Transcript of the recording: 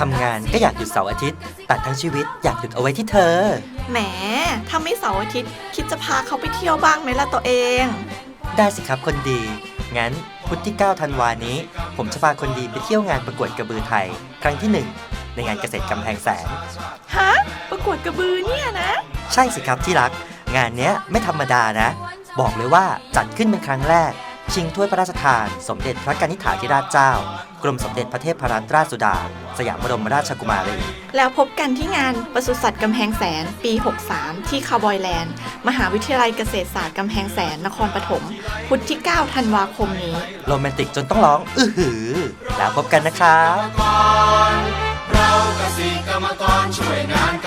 ทำงานก็อยากหยุดเสาร์อาทิตย์แต่ทั้งชีวิตอยากหยุดเอาไว้ที่เธอ แหม ถ้าไม่เสาร์อาทิตย์ คิดจะพาเขาไปเที่ยวบ้างไหมล่ะตัวเอง ได้สิครับคนดี งั้นพุธที่ 9 ธันวานี้ ผมจะพาคนดีไปเที่ยวงานประกวดกระบือไทย ครั้งที่ 1 ในงานเกษตรกำแพงแสน ฮะ ประกวดกระบือเนี่ยนะ ใช่สิครับที่รัก งานเนี้ยไม่ธรรมดานะ บอกเลยว่าจัดขึ้นเป็นครั้งแรก ชิงถ้วยพระราชทาน สมเด็จพระกนิษฐาธิราชเจ้า กรมสมเด็จพระเทพรัตนราชสุดา สยามบรมราชกุมารี แล้วพบกันที่งานปศุสัตว์กำแพงแสนปี 63 ที่คาวบอยแลนด์ มหาวิทยาลัยเกษตรศาสตร์กำแพงแสนนครปฐมพุธที่ 9 ธันวาคมนี้ โรแมนติกจนต้องร้อง อื้อหือ แล้วพบกันนะครับ เราเกษตรกรรมกรช่วยงานเก